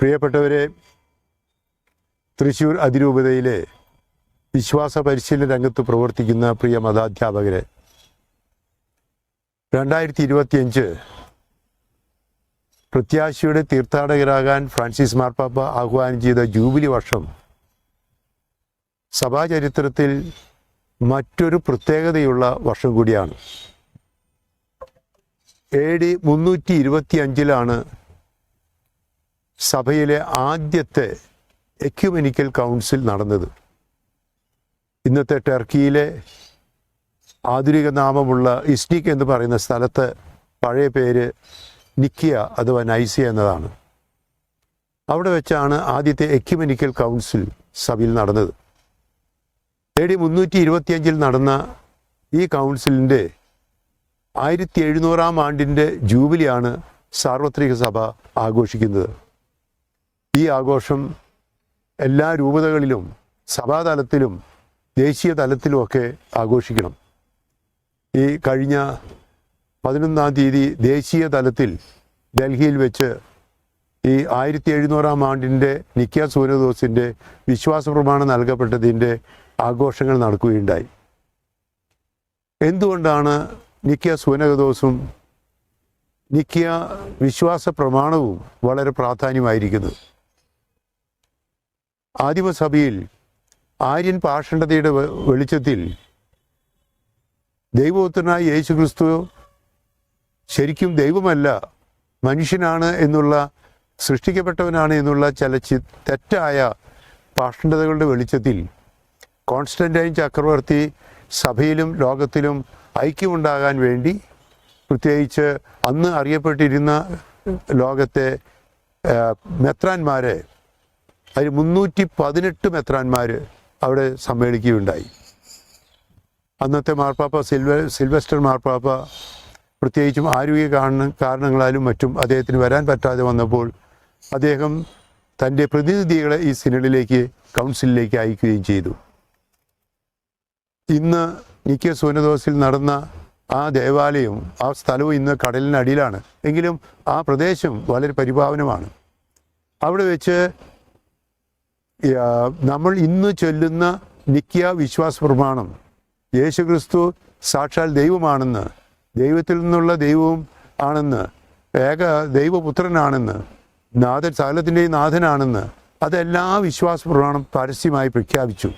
പ്രിയപ്പെട്ടവരെ തൃശ്ശൂർ അതിരൂപതയിലെ വിശ്വാസ പരിശീലന രംഗത്ത് പ്രവർത്തിക്കുന്ന പ്രിയ മതാധ്യാപകരെ രണ്ടായിരത്തി ഇരുപത്തിയഞ്ച് പ്രത്യാശയുടെ തീർത്ഥാടകരാകാൻ ഫ്രാൻസിസ് മാർപ്പാപ്പ ആഹ്വാനം ചെയ്ത ജൂബിലി വർഷം സഭാചരിത്രത്തിൽ മറ്റൊരു പ്രത്യേകതയുള്ള വർഷം കൂടിയാണ്. എ ഡി മുന്നൂറ്റി ഇരുപത്തി അഞ്ചിലാണ് സഭയിലെ ആദ്യത്തെ എക്യുമെനിക്കൽ കൗൺസിൽ നടന്നത്. ഇന്നത്തെ ടർക്കിയിലെ ആധുനിക നാമമുള്ള ഇസ്നിക് എന്ന് പറയുന്ന സ്ഥലത്ത് പഴയ പേര് നിക്കിയ അഥവാ നൈസിയ എന്നതാണ്. അവിടെ വെച്ചാണ് ആദ്യത്തെ എക്യുമെനിക്കൽ കൗൺസിൽ സഭയിൽ നടന്നത്. എ ഡി മുന്നൂറ്റി ഇരുപത്തിയഞ്ചിൽ നടന്ന ഈ കൗൺസിലിന്റെ ആയിരത്തി എഴുന്നൂറാം ആണ്ടിന്റെ ജൂബിലിയാണ് സാർവത്രിക സഭ ആഘോഷിക്കുന്നത്. ഈ ആഘോഷം എല്ലാ രൂപതകളിലും സഭാതലത്തിലും ദേശീയ തലത്തിലുമൊക്കെ ആഘോഷിക്കണം. ഈ കഴിഞ്ഞ പതിനൊന്നാം തീയതി ദേശീയ തലത്തിൽ ഡൽഹിയിൽ വെച്ച് ഈ ആയിരത്തി എഴുന്നൂറാം ആണ്ടിന്റെ നിക്ക സൂര്യദോസിന്റെ വിശ്വാസ പ്രമാണം നൽകപ്പെട്ടതിന്റെ ആഘോഷങ്ങൾ നടക്കുകയുണ്ടായി. എന്തുകൊണ്ടാണ് നിക്ക സൂനകദോസും നിക്ക വിശ്വാസ പ്രമാണവും വളരെ പ്രാധാന്യമായിരിക്കുന്നത്? ആദിമസഭയിൽ ആര്യൻ പാഷണ്ഡതയുടെ വെളിച്ചത്തിൽ ദൈവപുത്രനായ യേശു ക്രിസ്തു ശരിക്കും ദൈവമല്ല മനുഷ്യനാണ് എന്നുള്ള സൃഷ്ടിക്കപ്പെട്ടവനാണ് എന്നുള്ള ചില തെറ്റായ പാഷണ്ഡതകളുടെ വെളിച്ചത്തിൽ കോൺസ്റ്റന്റൈൻ ചക്രവർത്തി സഭയിലും ലോകത്തിലും ഐക്യമുണ്ടാകാൻ വേണ്ടി പ്രത്യേകിച്ച് അന്ന് അറിയപ്പെട്ടിരുന്ന ലോകത്തെ മെത്രാന്മാരെ അതിൽ മുന്നൂറ്റി പതിനെട്ട് മെത്രാന്മാർ അവിടെ സമ്മേളിക്കുകയുണ്ടായി. അന്നത്തെ മാർപ്പാപ്പ സിൽവ സിൽവസ്റ്റർ മാർപ്പാപ്പ പ്രത്യേകിച്ചും ആരോഗ്യ കാരണ കാരണങ്ങളാലും മറ്റും അദ്ദേഹത്തിന് വരാൻ പറ്റാതെ വന്നപ്പോൾ അദ്ദേഹം തന്റെ പ്രതിനിധികളെ ഈ സിനഡിലേക്ക് കൗൺസിലിലേക്ക് അയക്കുകയും ചെയ്തു. ഇന്ന് നിക്കിയ സൂനദോസിൽ നടന്ന ആ ദേവാലയവും ആ സ്ഥലവും ഇന്ന് കടലിനടിയിലാണ്. എങ്കിലും ആ പ്രദേശം വളരെ പരിപാവനമാണ്. അവിടെ വെച്ച് നമ്മൾ ഇന്ന് ചൊല്ലുന്ന നിക്യ വിശ്വാസ പ്രമാണം യേശു ക്രിസ്തു സാക്ഷാൽ ദൈവമാണെന്ന് ദൈവത്തിൽ നിന്നുള്ള ദൈവവും ആണെന്ന് ഏക ദൈവപുത്രനാണെന്ന് നാഥൻ സകലത്തിന്റെയും നാഥനാണെന്ന് അതെല്ലാ വിശ്വാസ പ്രമാണം പരസ്യമായി പ്രഖ്യാപിച്ചു.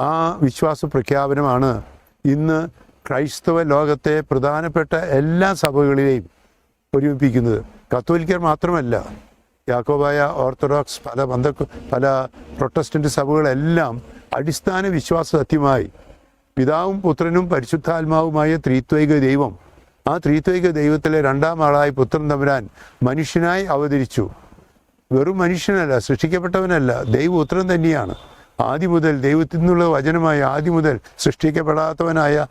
ആ വിശ്വാസ പ്രഖ്യാപനമാണ് ഇന്ന് ക്രൈസ്തവ ലോകത്തെ പ്രധാനപ്പെട്ട എല്ലാ സഭകളിലെയും ഒരുമിപ്പിക്കുന്നത്. കത്തോലിക്കർ മാത്രമല്ല യാക്കോബായ ഓർത്തഡോക്സ് പല ബന്ധ പല പ്രൊട്ടസ്റ്റന്റ് സഭകളെല്ലാം അടിസ്ഥാന വിശ്വാസ സത്യമായി പിതാവും പുത്രനും പരിശുദ്ധാത്മാവുമായ ത്രിത്വൈക ദൈവം. ആ ത്രിത്വൈക ദൈവത്തിലെ രണ്ടാം ആളായി പുത്രൻ തമ്പുരാൻ മനുഷ്യനായി അവതരിച്ചു. വെറും മനുഷ്യനല്ല സൃഷ്ടിക്കപ്പെട്ടവനല്ല ദൈവപുത്രൻ തന്നെയാണ്. ആദ്യം മുതൽ ദൈവത്തിൽ നിന്നുള്ള വചനമായ ആദ്യം മുതൽ സൃഷ്ടിക്കപ്പെടാത്തവനായ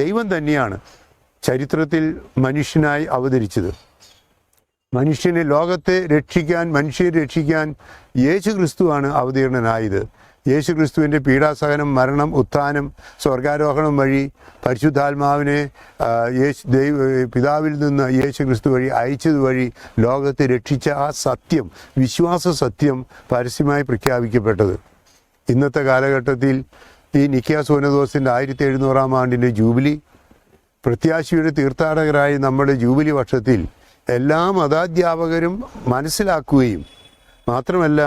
ദൈവം തന്നെയാണ് ചരിത്രത്തിൽ മനുഷ്യനായി അവതരിച്ചത്. മനുഷ്യനെ ലോകത്തെ രക്ഷിക്കാൻ മനുഷ്യരെ രക്ഷിക്കാൻ യേശു ക്രിസ്തുവാണ് അവതീർണനായത്. യേശു ക്രിസ്തുവിന്റെ പീഡാസഹനം മരണം ഉത്ഥാനം സ്വർഗാരോഹണം വഴി പരിശുദ്ധാത്മാവിനെ യേശു ദൈവ പിതാവിൽ നിന്ന് യേശു ക്രിസ്തു വഴി അയച്ചത് വഴി ലോകത്തെ രക്ഷിച്ച ആ സത്യം വിശ്വാസ സത്യം പരസ്യമായി പ്രഖ്യാപിക്കപ്പെട്ടത്. ഇന്നത്തെ കാലഘട്ടത്തിൽ ഈ നിക്കിയ സോനദോസിന്റെ ആയിരത്തി എഴുന്നൂറാം ആണ്ടിന്റെ ജൂബിലി പ്രത്യാശയുടെ തീർത്ഥാടകരായി നമ്മുടെ ജൂബിലി വർഷത്തിൽ എല്ലാ മതാധ്യാപകരും മനസ്സിലാക്കുകയും മാത്രമല്ല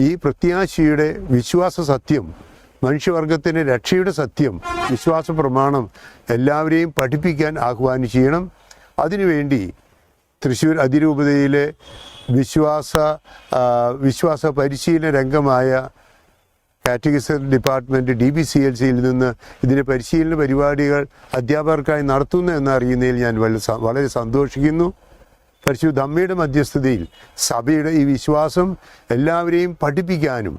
ഈ പ്രത്യാശയുടെ വിശ്വാസ സത്യം മനുഷ്യവർഗത്തിന്റെ രക്ഷയുടെ സത്യം വിശ്വാസ പ്രമാണം എല്ലാവരെയും പഠിപ്പിക്കാൻ ആഹ്വാനം ചെയ്യണം. അതിനുവേണ്ടി തൃശ്ശൂർ അതിരൂപതയിലെ വിശ്വാസ വിശ്വാസ പരിശീലന രംഗമായ കാറ്റഗറിസൺ department D B C L സിയിൽ നിന്ന് ഇതിന്റെ പരിശീലന പരിപാടികൾ അധ്യാപകർക്കായി നടത്തുന്നു എന്നറിയുന്നതിൽ ഞാൻ വളരെ സന്തോഷിക്കുന്നു. പരിശുദ്ധ അമ്മയുടെ മധ്യസ്ഥതയിൽ സഭയുടെ ഈ വിശ്വാസം എല്ലാവരെയും പഠിപ്പിക്കാനും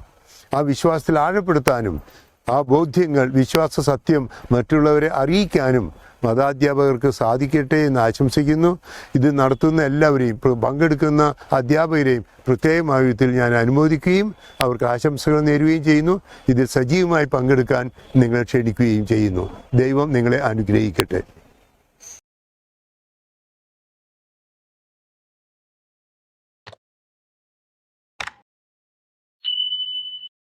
ആ വിശ്വാസത്തിൽ ആഴപ്പെടുത്താനും ആ ബോധ്യങ്ങൾ വിശ്വാസ സത്യം മറ്റുള്ളവരെ അറിയിക്കാനും മതാധ്യാപകർക്ക് സാധിക്കട്ടെ എന്ന് ആശംസിക്കുന്നു. ഇത് നടത്തുന്ന എല്ലാവരെയും പങ്കെടുക്കുന്ന അധ്യാപകരെയും പ്രത്യേകമായ വിധത്തിൽ ഞാൻ അനുമോദിക്കുകയും അവർക്ക് ആശംസകൾ നേരുകയും ചെയ്യുന്നു. ഇതിൽ സജീവമായി പങ്കെടുക്കാൻ നിങ്ങളെ ക്ഷണിക്കുകയും ചെയ്യുന്നു. ദൈവം നിങ്ങളെ അനുഗ്രഹിക്കട്ടെ.